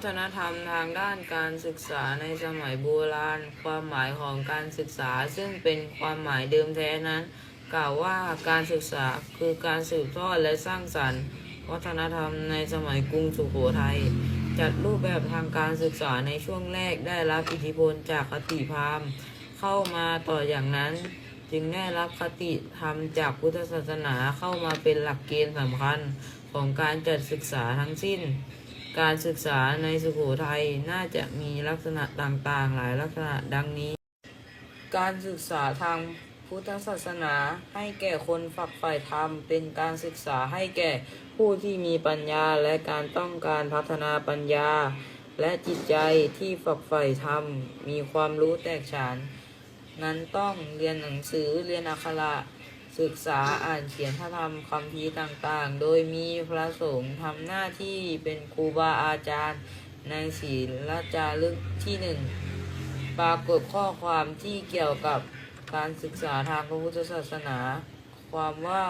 วัฒนธรรมทางด้านการศึกษาในสมัยโบราณ ความหมายของการศึกษาซึ่งเป็นความหมายเดิมแท้นั้น กล่าวว่าการศึกษาคือการสืบทอดและสร้างสรรค์ วัฒนธรรมในสมัยกรุงสุโขทัยจัดรูปแบบทางการศึกษาในช่วงแรกได้รับอิทธิพลจากคติพราหมณ์เข้ามาต่ออย่างนั้น จึงได้รับคติธรรมจากพุทธศาสนาเข้ามาเป็นหลักเกณฑ์สำคัญของการจัดศึกษาทั้งสิ้น การศึกษาในสุโขทัยน่าจะมีลักษณะต่างๆ หลายลักษณะดังนี้ การศึกษาทางพุทธศาสนาให้แก่คนฝักใฝ่ธรรม เป็นการศึกษาให้แก่ผู้ที่มีปัญญาและการต้องการพัฒนาปัญญา และจิตใจที่ฝักใฝ่ธรรม มีความรู้แตกฉาน นั้นต้องเรียนหนังสือเรียนอักขระ ศึกษาอ่านเขียนพระธรรมคำพีต่างๆ โดยมีพระสงฆ์ทำหน้าที่เป็นครูบาอาจารย์ในศีลจารึกที่หนึ่งปรากฏข้อความที่เกี่ยวกับการศึกษาทางพระพุทธศาสนา ความว่า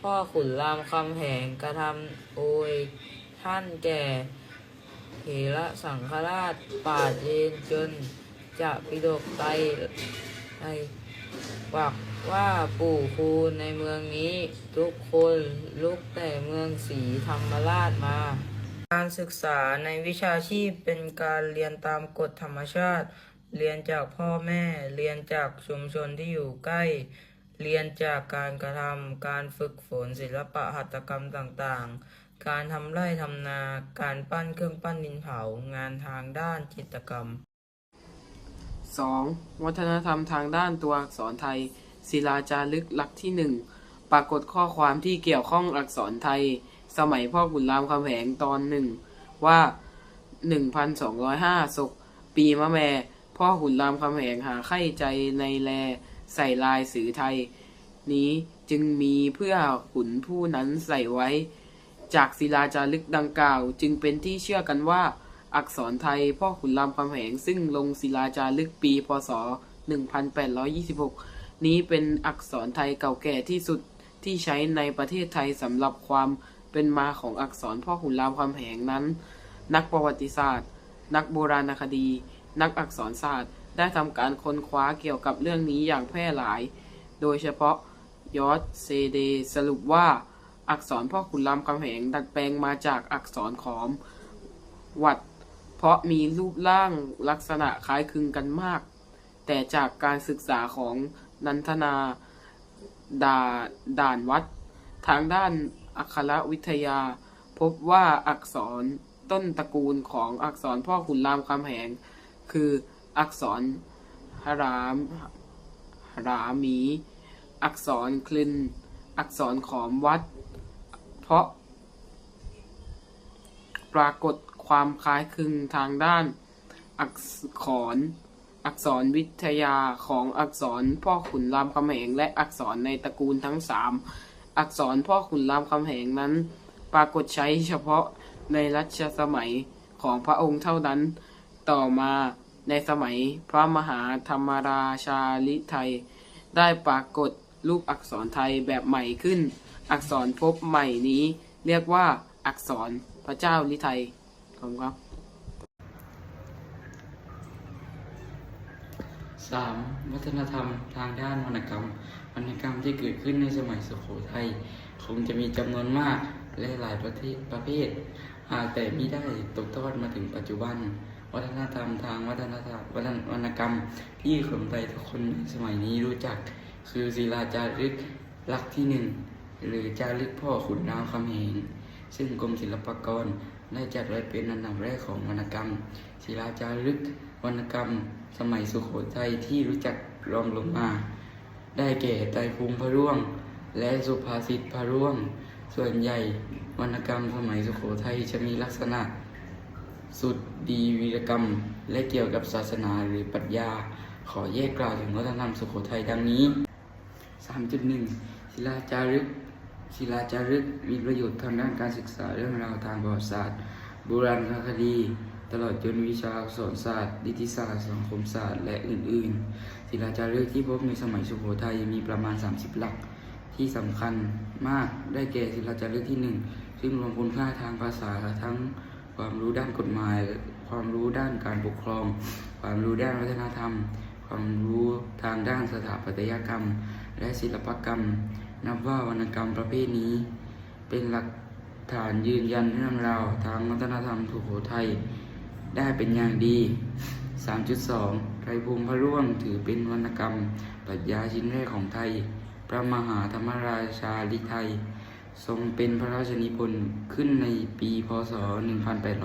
พ่อขุนรามคำแหงกระทำโอยท่านแก่เถระสังฆราชปราเย็นจนจะปิดกไตในปักว่าปู่ครูในเมืองนี้ทุกคนลุกแต่เมืองศรีธรรมราชมา การศึกษาในวิชาชีพเป็นการเรียนตามกฎธรรมชาติ เรียนจากพ่อแม่ เรียนจากชุมชนที่อยู่ใกล้ เรียนจากการกระทำการฝึกฝนศิลปะหัตถกรรมต่างๆ การทำไร่ทำนา การปั้นเครื่องปั้นดินเผา งานทางด้านจิตรกรรม 2. วัฒนธรรมทางด้านตัวอักษรไทย ศิลาจารึกหลักที่1ปรากฏข้อความที่เกี่ยวข้องอักษรไทย สมัยพ่อขุนรามคำแหงตอนหนึ่งว่า 1,205ศกปีมะแม่ พ่อขุนรามคำแหงหาไข่ใจในแล ใส่ลายสือไทย นี้จึงมีเพื่อขุนผู้นั้นใส่ไว้ จากศิลาจารึกดังกล่าวจึงเป็นที่เชื่อกันว่า อักษรไทยพ่อขุนรามคำแหงซึ่งลงศิลาจารึกปีพศ 1826 นี้เป็นอักษรไทยเก่าแก่ที่สุดที่ใช้ในประเทศไทยสำหรับความเป็นมาของอักษรพ่อขุนรามคำแหงนั้น นักประวัติศาสตร์ นักโบราณคดี นักอักษรศาสตร์ ได้ทำการค้นคว้าเกี่ยวกับเรื่องนี้อย่างแพร่หลาย โดยเฉพาะยอดเซเดสรุปว่าอักษรพ่อขุนรามคำแหงดัดแปลงมาจากอักษรขอม วัด เพราะมีรูปร่างลักษณะคล้ายคลึงกันมาก แต่จากการศึกษาของ นันทนาดาด่านวัด ทางด้านอักขรวิทยา พบว่าอักษรต้นตระกูลของอักษรพ่อขุนรามคำแหง คืออักษรหรามหรามี อักษรคลิน อักษรขอมวัด เพราะ ปรากฏความคล้ายคลึงทางด้านอักษร อักษรวิทยาของอักษรพ่อขุนรามคำแหงและอักษรในตระกูลทั้งสามอักษรพ่อขุนรามคำแหงนั้น ปรากฏใช้เฉพาะในรัชสมัยของพระองค์เท่านั้น ต่อมาในสมัยพระมหาธรรมราชาลิไทย ได้ปรากฏรูปอักษรไทยแบบใหม่ขึ้น อักษรพบใหม่นี้เรียกว่าอักษรพระเจ้าลิไทยขอบคุณครับ 3. วัฒนธรรมทางด้านวรรณกรรม วรรณกรรมที่เกิดขึ้นในสมัยสุโขทัยคงจะมีจำนวนมากและหลายประเทศประเภทหากแต่มิได้ตกทอดมาถึงปัจจุบัน วัฒนธรรมทางวัฒนธรรมวัฒนวรรณกรรม ที่คนไทยทุกคนในสมัยนี้รู้จัก คือศิลาจารึกหลักที่หนึ่งหรือจารึกพ่อขุนรามคำแหงซึ่งกรมศิลปากรได้จัดไว้เป็นอันดับแรกของวรรณกรรม ศิลาจารึกวรรณกรรม สมัยสุโขทัยที่รู้จักรองลงมา ได้แก่ไตรภูมิพระร่วง และสุภาษิตพระร่วง ส่วนใหญ่วรรณกรรมสมัยสุโขทัยจะมีลักษณะ สุดดีวีรกรรม และเกี่ยวกับศาสนาหรือปรัชญา ขอแยกกล่าวถึงวัฒนธรรมสุโขทัยดังนี้ 3.1ศิลาจารึกศิลาจารึกมีประโยชน์ทางด้านการศึกษาเรื่องราวทางประวัติศาสตร์โบราณคดี ตลอดจนวิชาอักษรศาสตร์ นิติศาสตร์ สังคมศาสตร์ และอื่นๆ ศิลาจารึกที่พบในสมัยสุโขทัยมีประมาณ 30 หลัก ที่สำคัญมากได้แก่ศิลาจารึกที่ 1 ซึ่งรวมคุณค่าทางภาษาทั้งความรู้ด้านกฎหมาย ความรู้ด้านการปกครอง ความรู้ด้านวัฒนธรรม ความรู้ทางด้านสถาปัตยกรรม และศิลปกรรม นับว่าวรรณกรรมประเภทนี้ เป็นหลักฐานยืนยันเรื่องราวทางวัฒนธรรมสุโขทัย ได้เป็นอย่างดี 3.2 ไตรภูมิพระร่วงถือเป็นวรรณกรรมปรัชญาชิ้นแรกของไทย พระมหาธรรมราชาลิไทย ทรงเป็นพระราชนิพนธ์ขึ้นในปีพศ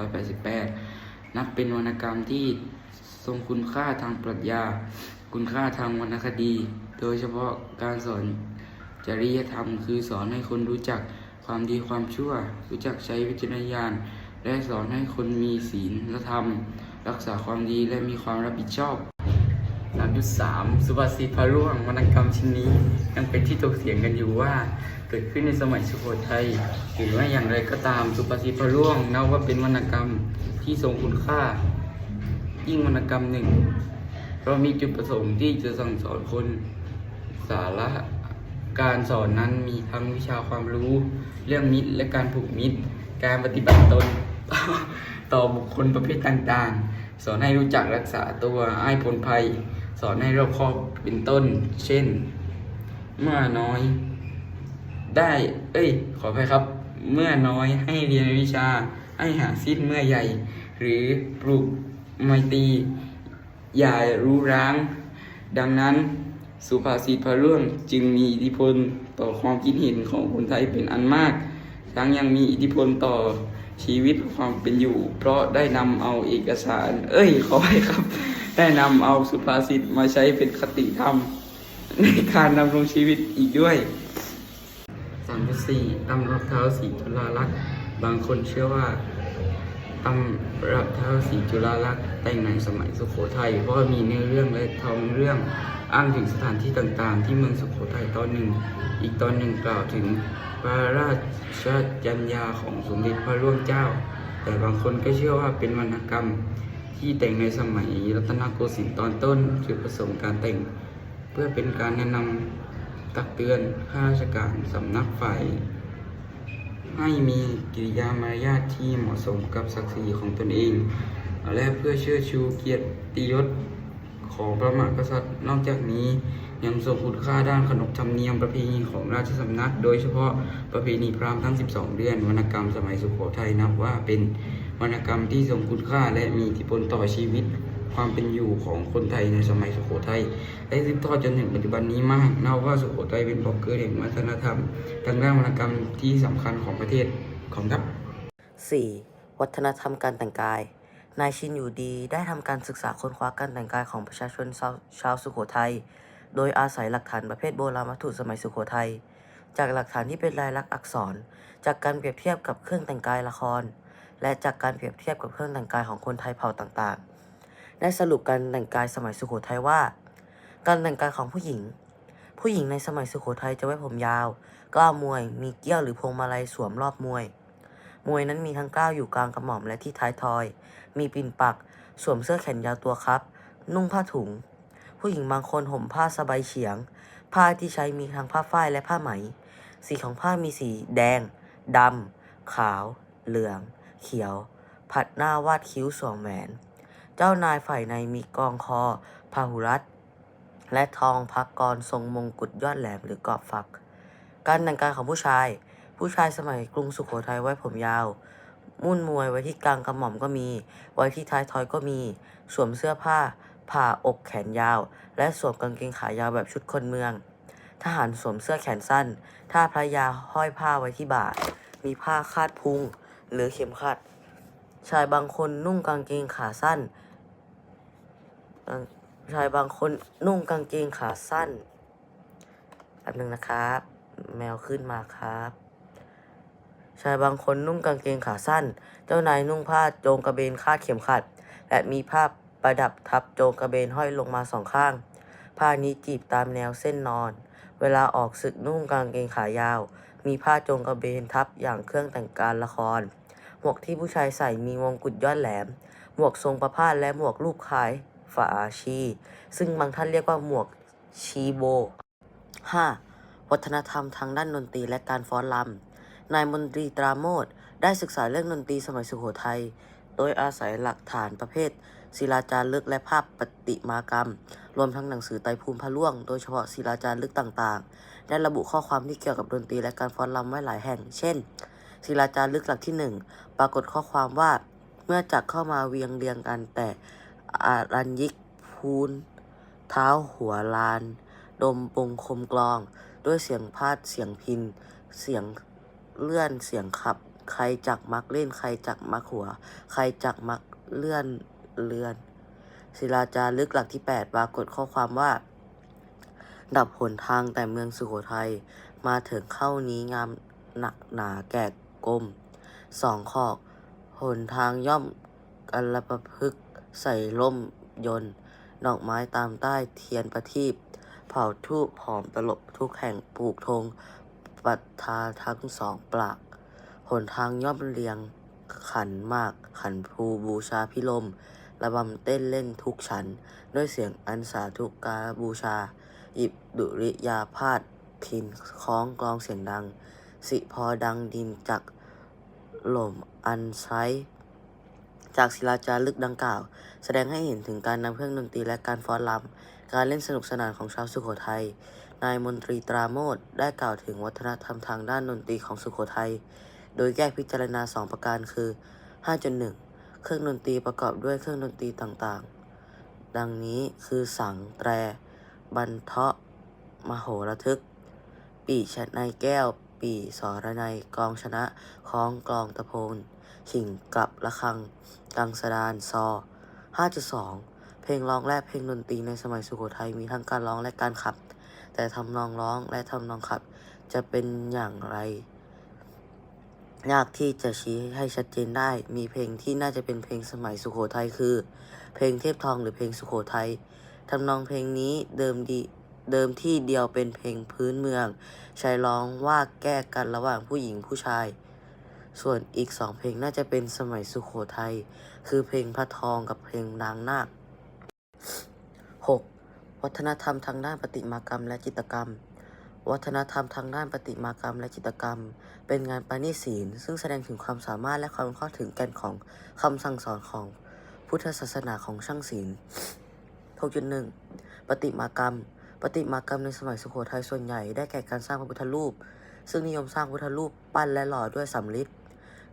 1888 นับเป็นวรรณกรรมที่ทรงคุณค่าทางปรัชญา คุณค่าทางวรรณคดี โดยเฉพาะการสอนจริยธรรมคือสอนให้คนรู้จักความดีความชั่ว รู้จักใช้วิจารณญาณ และสอนให้คนมีศีลและธรรม รักษาความดีและมีความรับผิดชอบ 3.3 สุภาษิตพระร่วงวรรณกรรมชิ้นนี้ ยังเป็นที่ถกเถียงกันอยู่ว่า เกิดขึ้นในสมัยสุโขทัยหรือว่าอย่างไรก็ตามสุภาษิตพระร่วงนับว่าเป็นวรรณกรรมที่ทรงคุณค่า ยิ่งวรรณกรรมหนึ่งเพราะมีจุดประสงค์ที่จะสั่งสอนคนสาระการสอนนั้นมีทั้งวิชาความรู้ เรื่องมิตรและการผูกมิตร การปฏิบัติตน ต่อบุคคลประเภทต่างๆ สอนให้รู้จักรักษาตัวให้พ้นภัย สอนให้รอบคอบเป็นต้น เช่น เมื่อน้อย ได้ เอ้ย ขออภัยครับ เมื่อน้อยให้เรียนวิชา ให้หาสิ้นเมื่อใหญ่ หรือปลูกไมตรีอย่ารู้ร้าง ดังนั้นสุภาษิตพระเรื่องจึงมีอิทธิพลต่อความคิดเห็นของคนไทยเป็นอันมาก ทั้งยังมีอิทธิพลต่อ ชีวิตความเป็นอยู่ เพราะได้นำเอาเอกสาร เอ้ยขอให้ครับ ได้นำเอาสุภาษิตมาใช้เป็นคติธรรม ในการดำรงชีวิตอีกด้วยสามสี่ตำรับเท้าสีทุลาลักษ์บางคนเชื่อว่า ตำรับเท้าสีจุฬาลักษณ์แต่งในสมัยสุโขทัยเพราะมีเนื้อเรื่องและทองเรื่องอ้างถึงสถานที่ต่างๆ ที่เมืองสุโขทัยตอนหนึ่ง อีกตอนหนึ่งกล่าวถึงพระราชจัญญาของสมเด็จพระร่วงเจ้า แต่บางคนก็เชื่อว่าเป็นวรรณกรรมที่แต่งในสมัยรัตนโกสินทร์ตอนต้นจุดประสงค์การแต่ง เพื่อเป็นการแนะนำตักเตือนข้าราชการสำนักฝ่าย ให้มีกิริยามารยาทที่เหมาะสมกับศักดิ์ศรีของตนเอง และเพื่อเชื่อชูเกียรติยศของพระมหากษัตริย์ นอกจากนี้ยังทรงคุณค่าด้านขนบธรรมเนียมประเพณีของราชสำนัก โดยเฉพาะประเพณีพราหมณ์ทั้ง 12 เดือนวรรณกรรมสมัยสุโขทัยนับว่าเป็นวรรณกรรมที่ทรงคุณค่าและมีอิทธิพลต่อชีวิต ความเป็นอยู่ของคนไทยในสมัยสุโขทัยได้สืบทอดจนถึงปัจจุบันนี้มากนับว่าสุโขทัยเป็นบ่อกเกิดแห่งวัฒนธรรมทางด้านวรรณกรรมที่สำคัญของประเทศของครับ 4. วัฒนธรรมการแต่งกาย นายชินอยู่ดีได้ทำการศึกษาค้นคว้าการแต่งกายของประชาชนชาวชาวสุโขทัยโดยอาศัยหลักฐานประเภทโบราณวัตถุสมัยสุโขทัยจากหลักฐานที่เป็นลายลักษณ์อักษร จากการเปรียบเทียบกับเครื่องแต่งกายละคร และจากการเปรียบเทียบกับเครื่องแต่งกายของคนไทยเผ่าต่างๆ ได้สรุปการแต่งกายสมัยสุโขทัยว่า การแต่งกายของผู้หญิง ผู้หญิงในสมัยสุโขทัยจะไว้ผมยาว กล้าวมวย มีเกี้ยวหรือพวงมาลัยสวมรอบมวย มวยนั้นมีทั้งกล้าวอยู่กลางกระหม่อมและที่ท้ายทอย มีปิ่นปัก สวมเสื้อแขนยาวตัวครับ นุ่งผ้าถุง ผู้หญิงบางคนห่มผ้าสบายเฉียง ผ้าที่ใช้มีทั้งผ้าฝ้ายและผ้าไหม สีของผ้ามีสี แดงดำขาว เหลือง เขียว ผัดหน้าวาดคิ้วสวมแหวน เจ้านายฝ่ายในมีกองคอพาหุรัตและทองพักกรทรงมงกุฎยอดแหลมหรือกอบฝัก การแต่งกายของผู้ชาย ผู้ชายสมัยกรุงสุโขทัยไว้ผมยาว มุ่นมวยไว้ที่กลางกระหม่อมก็มี ไว้ที่ท้ายทอยก็มี สวมเสื้อผ้า ผ่าอกแขนยาว และสวมกางเกงขายาวแบบชุดคนเมือง ทหารสวมเสื้อแขนสั้น ถ้าพระยาห้อยผ้าไว้ที่บ่า มีผ้าคาดพุง หรือเข็มขัด ชายบางคนนุ่งกางเกงขาสั้น ชายบางคนนุ่งกางเกงขาสั้นแป๊บนึงนะครับ แมวขึ้นมาครับ ชายบางคนนุ่งกางเกงขาสั้น เจ้านายนุ่งผ้าโจงกระเบนคาดเข็มขัด และมีผ้าประดับทับโจงกระเบนห้อยลงมาสองข้าง ผ้านี้จีบตามแนวเส้นนอน เวลาออกศึกนุ่งกางเกงขายาว มีผ้าโจงกระเบนทับอย่างเครื่องแต่งการละคร หมวกที่ผู้ชายใส่มีมงกุฎยอดแหลม หมวกทรงประพาสและหมวกรูปคล้ายฝาชี ซึ่งบางท่านเรียกว่าหมวกชีโบ 5. วัฒนธรรมทางด้านดนตรีและการฟ้อนรำนายมนตรีตราโมดได้ศึกษาเรื่องดนตรีสมัยสุโขทัย โดยอาศัยหลักฐานประเภท ศิลาจารึกและภาพประติมากรรม รวมทั้งหนังสือไตรภูมิพะล่วง โดยเฉพาะศิลาจารึกต่างๆ ได้ระบุข้อความที่เกี่ยวกับดนตรีและการฟ้อนรำไว้หลายแห่ง เช่น ศิลาจารึกหลักที่หนึ่งปรากฏข้อความว่า เมื่อจักรเข้ามาเวียงเรียงกันแต่อารัญยิกพูน เท้าหัวลาน ดมปงคมกลอง ด้วยเสียงพาดเสียงพิน เสียงเลื่อนเสียงขับ ใครจักมักเล่น ใครจักมักหัว ใครจักมักเลื่อนเลือน ศิลาจารึกหลักที่ 8 ปรากฏข้อความว่า ดับหนทางแต่เมืองสุโขทัยมาถึงเข้านี้งามหนักหนาแก่ กลมสองขอกหนทางย่อมกันละประพฤกใส่ร่มยนต์ดอกไม้ตามใต้เทียนประทีปเผาทูบหอมตลบทุกแห่งปลูกธงปัทธาทั้งสองปลากหนทางย่อมเรียงขันมากขันภูบูชาพิลมระบำเต้นเล่นทุกฉันด้วยเสียงอันสาธุการบูชาหยิบดุริยาพาดพินคล้องกลองเสียงดัง สิพอดังดินจักหล่มอันใช้ จากศิลาจารึกดังกล่าว แสดงให้เห็นถึงการนำเครื่องดนตรีและการฟ้อนรำการเล่นสนุกสนานของชาวสุโขทัย นายมนตรีตราโมดได้กล่าวถึงวัฒนธรรมทางด้านดนตรีของสุโขทัย โดยแยกพิจารณา 2 ประการคือ 5.1 เครื่องดนตรีประกอบด้วยเครื่องดนตรีต่างๆ ดังนี้คือสังแตร บันเทาะมโหระทึก ปีชะในายแก้ว ปีสรนัยกองชนะคล้องกลองตะโพนขิงกับระฆังกังสดานซอ 5.2 เพลงร้องและเพลงดนตรีในสมัยสุโขทัยมีทั้งการร้องและการขับ แต่ทำนองร้องและทำนองขับ จะเป็นอย่างไร ยากที่จะชี้ให้ชัดเจนได้ มีเพลงที่น่าจะเป็นเพลงสมัยสุโขทัยคือ เพลงเทพทองหรือเพลงสุโขทัยทำนองเพลงนี้เดิมดี เดิมที่เดียวเป็นเพลงพื้นเมือง ใช้ร้องว่าแก้กันระหว่างผู้หญิงผู้ชาย ส่วนอีกสองเพลงน่าจะเป็นสมัยสุโขทัย คือเพลงพระทองกับเพลงนางนาค 6. วัฒนธรรมทางด้านประติมากรรมและจิตรกรรม วัฒนธรรมทางด้านประติมากรรมและจิตรกรรม เป็นงานประณีตศีล ซึ่งแสดงถึงความสามารถและความเข้าถึงแก่นของคำสั่งสอนของพุทธศาสนาของช่างศิลป์6.1ประติมากรรม ประติมากรรมในสมัยสุโขทัยส่วนใหญ่ได้แก่การสร้างพระพุทธรูป ซึ่งนิยมสร้างพุทธรูปปั้นและหล่อด้วยสำริด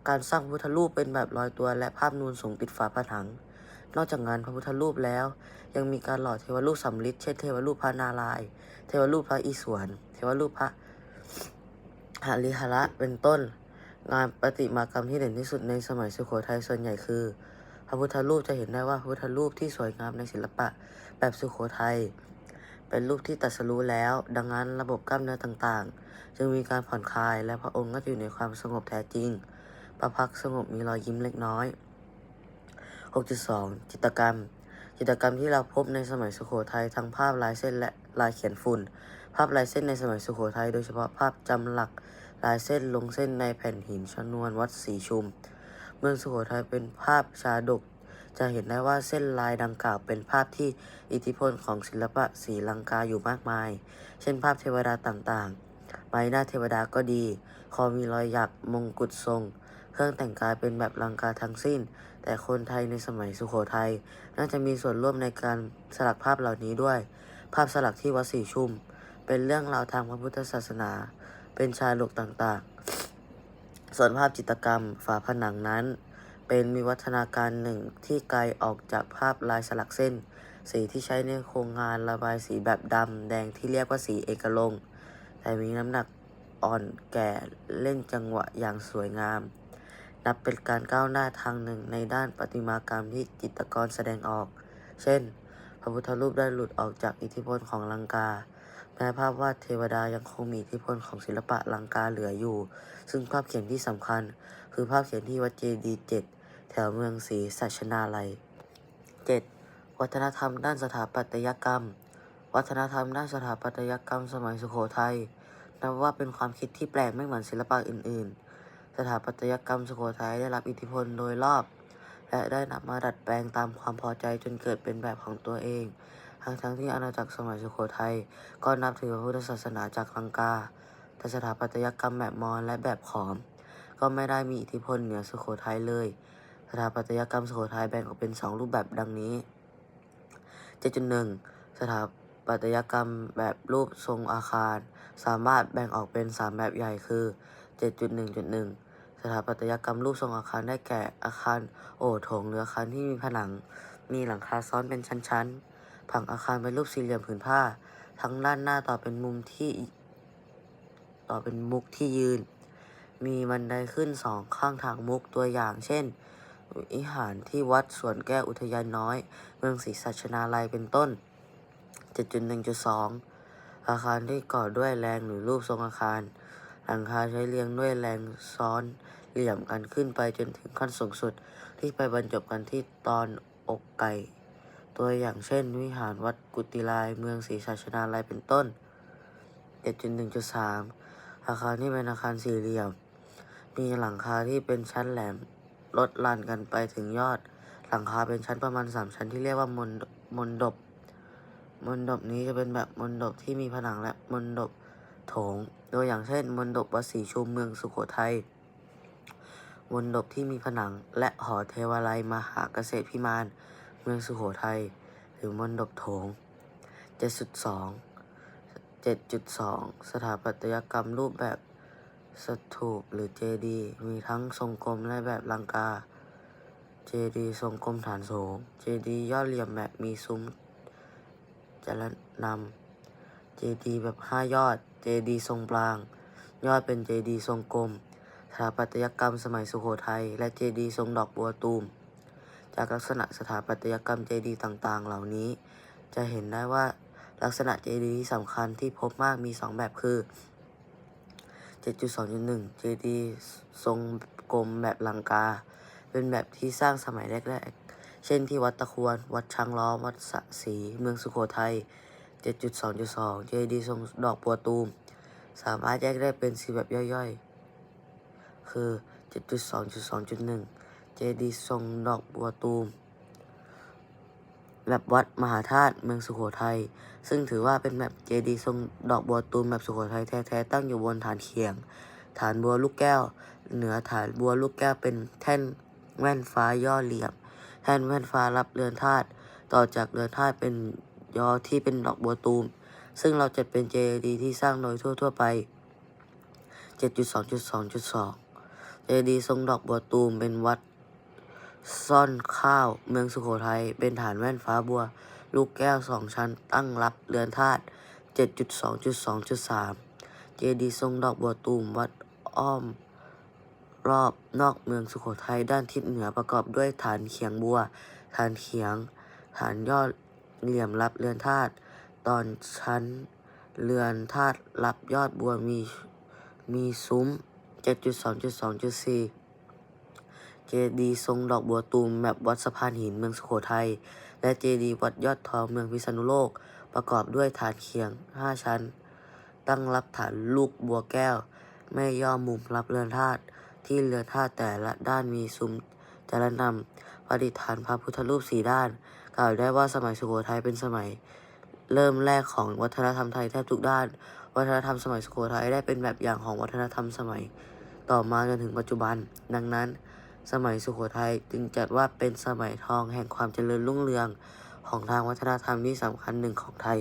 การสร้างพระพุทธรูปเป็นแบบลอยตัวและภาพนูนสูงติดฝาผนัง นอกจากงานพระพุทธรูปแล้ว ยังมีการหล่อเทวรูปสำริดเช่นเทวรูปพระนารายณ์เทวรูปพระอิศวรเทวรูปพระหริหระเป็นต้น งานประติมากรรมที่เด่นที่สุดในสมัยสุโขทัยส่วนใหญ่คือ พระพุทธรูปจะเห็นได้ว่าพระพุทธรูปที่สวยงามในศิลปะแบบสุโขทัย เป็นรูปที่ตรัสรู้แล้ว ดังนั้นระบบกล้ามเนื้อต่างๆ จึงมีการผ่อนคลายและพระองค์ก็อยู่ในความสงบแท้จริง ประพักสงบมีรอยยิ้มเล็กน้อย 6.2 จิตกรรม จิตกรรมที่เราพบในสมัยสุโขทัยทั้งภาพลายเส้นและลายเขียนฝุ่น ภาพลายเส้นในสมัยสุโขทัยโดยเฉพาะภาพจำหลักลายเส้นลงเส้นในแผ่นหินชนวนวัดศรีชุม เมืองสุโขทัยเป็นภาพชาดก จะเห็นได้ว่าเส้นลายดังกล่าวเป็นภาพที่อิทธิพลของศิลปะศรีลังกาอยู่มากมาย เช่นภาพเทวดาต่างๆ ใบหน้าเทวดาก็ดี คอมีรอยหยัก มงกุฎทรง เครื่องแต่งกายเป็นแบบลังกาทั้งสิ้น แต่คนไทยในสมัยสุโขทัยน่าจะมีส่วนร่วมในการสลักภาพเหล่านี้ด้วย ภาพสลักที่วัดศรีชุม เป็นเรื่องราวทางพระพุทธศาสนา เป็นชาดกต่างๆ ส่วนภาพจิตรกรรมฝาผนังนั้น เป็นมีวัฒนาการหนึ่งที่ไกลออกจากภาพลายสลักเส้น สีที่ใช้ในโครงงานระบายสีแบบดำแดงที่เรียกว่าสีเอกลง แต่มีน้ำหนักอ่อนแก่เล่นจังหวะอย่างสวยงาม นับเป็นการก้าวหน้าทางหนึ่งในด้านประติมากรรมที่จิตรกรแสดงออก เช่น พระพุทธรูปได้หลุดออกจากอิทธิพลของลังกาแม้ภาพวาดเทวดายังคงมีอิทธิพลของศิลปะลังกาเหลืออยู่ ซึ่งภาพเขียนที่สำคัญ คือภาพเขียนที่วัดเจดีย์เจ็ด แถวเมืองศรีสัชนาลัย 7. วัฒนธรรมด้านสถาปัตยกรรม วัฒนธรรมด้านสถาปัตยกรรมสมัยสุโขทัยนับว่าเป็นความคิดที่แปลกไม่เหมือนศิลปะอื่น ๆ สถาปัตยกรรมสุโขทัยได้รับอิทธิพลโดยรอบ และได้นำมาดัดแปลงตามความพอใจจนเกิดเป็นแบบของตัวเอง ทั้งทั้งๆที่อาณาจักรสมัยสุโขทัยก็นับถือพระพุทธศาสนาจากลังกา แต่สถาปัตยกรรมแบบมอญและแบบขอม ก็ไม่ได้มีอิทธิพลเหนือสุโขทัยเลย สถาปัตยกรรมสุโขทัยแบ่งออกเป็นสองรูปแบบดังนี้ 7.1 สถาปัตยกรรมแบบรูปทรงอาคาร สามารถแบ่งออกเป็น 3 แบบใหญ่คือ 7.1.1 สถาปัตยกรรมรูปทรงอาคารได้แก่อาคารโอโถงหรืออาคารที่มีผนัง มีหลังคาซ้อนเป็นชั้นๆ ผังอาคารเป็นรูปสี่เหลี่ยมผืนผ้า ทั้งด้านหน้าต่อเป็นมุมที่ต่อเป็นมุกที่ยืน มีบันไดขึ้นสองข้างทางมุกตัวอย่างเช่น วิหารที่วัดสวนแก้วอุทยานน้อย เมืองศรีสัชนาลัยเป็นต้น 7.1.2 อาคารที่ก่อด้วยแรงหรือรูปทรงอาคาร หลังคาใช้เรียงด้วยแรงซ้อนเหลี่ยมกันขึ้นไปจนถึงขั้นสูงสุด ที่ไปบรรจบกันที่ตอนอกไก่ ตัวอย่างเช่น วิหารวัดกุติลายเมืองศรีสัชนาลัยเป็นต้น 7.1.3 อาคารที่เป็นอาคารสี่เหลี่ยม มีหลังคาที่เป็นชั้นแหลม ลดลานกันไปถึงยอดหลังคาเป็นชั้นประมาณ 3 ชั้นที่เรียกว่ามนมนดบมนดบนี้จะเป็นแบบมนดบที่มีผนังและมนดบโถงตัวอย่างเช่นมนดบวัดศรีชุมเมืองสุโขทัยมนดบที่มีผนังและหอเทวาลัยมหาเกษตรพิมาน เมืองสุโขทัยหรือมนดบโถง 7.2 7.2 สถาปัตยกรรมรูปแบบ สถูปหรือเจดีย์มีทั้งทรงกลมและแบบลังกา เจดีย์ทรงกลมฐานสูง เจดีย์ยอดเหลี่ยมแบบมีซุ้มจรนำเจดีย์แบบห้ายอด เจดีย์ทรงปราง ยอดเป็นเจดีย์ทรงกลมสถาปัตยกรรมสมัยสุโขทัยและเจดีย์ทรงดอกบัวตูม จากลักษณะสถาปัตยกรรมเจดีย์ต่างๆ เหล่านี้ จะเห็นได้ว่าลักษณะเจดีย์ที่สำคัญที่พบมากมีสองแบบคือ 7.2.1 เจดีย์ทรงกลมแบบลังกา เป็นแบบที่สร้างสมัยแรกๆ เช่นที่วัดตะควร วัดช้างล้อม วัดสะศีเมืองสุโขทัย 7.2.2 เจดีย์ทรงดอกบัวตูม สามารถแยกได้เป็นสี่แบบย่อยๆ คือ 7.2.2.1 เจดีย์ทรงดอกบัวตูม แบบวัดมหาธาตุเมืองสุโขทัย ซึ่งถือว่าเป็นแบบเจดีย์ทรงดอกบัวตูมแบบสุโขทัยแท้ๆตั้งอยู่บนฐานเขียง ฐานบัวลูกแก้ว เหนือฐานบัวลูกแก้วเป็นแท่นแว่นฟ้าย่อเหลี่ยม แท่นแว่นฟ้ารับเรือนธาตุต่อจากเรือนธาตุเป็นยอที่เป็นดอกบัวตูม ซึ่งเราจัดเป็นเจดีย์ที่สร้างโดยทั่ว ๆ ไป 7.2.2.2 เจดีย์ทรงดอกบัวตูมเป็นวัด ซ่อนข้าวเมืองสุโขทัยเป็นฐานแว่นฟ้าบัว ลูกแก้วสองชั้น ตั้งรับเรือนธาตุ7.2.2.3 เจดีย์ทรงดอกบัวตูมวัดอ้อม รอบนอกเมืองสุโขทัยด้านทิศเหนือประกอบด้วยฐานเขียงบัว ฐานเขียง ฐานยอดเหลี่ยมรับเรือนธาตุตอนชั้นเรือนธาตุรับยอดบัวมีมีซุ้ม 7.2.2.4 เจดีย์ทรงดอกบัวตูมแบบวัดสะพานหินเมืองสุโขทัย และเจดีย์วัดยอดทองเมืองพิษณุโลก ประกอบด้วยฐานเคียง 5 ชั้น ตั้งรับฐานลูกบัวแก้วแม่ย่อมุมรับเรือนธาตุที่เรือนธาตุแต่ละด้านมีซุ้มจารนำประดิษฐานพระพุทธรูปสีด้าน กล่าวได้ว่าสมัยสุโขทัยเป็นสมัย เริ่มแรกของวัฒนธรรมไทยแทบทุกด้าน วัฒนธรรมสมัยสุโขทัยได้เป็นแบบอย่างของวัฒนธรรมสมัย ต่อมาจนถึงปัจจุบัน ดังนั้น สมัยสุโขทัยจึงจัดว่าเป็นสมัยทองแห่งความเจริญรุ่งเรือง ของทางวัฒนธรรมที่สำคัญหนึ่งของไทย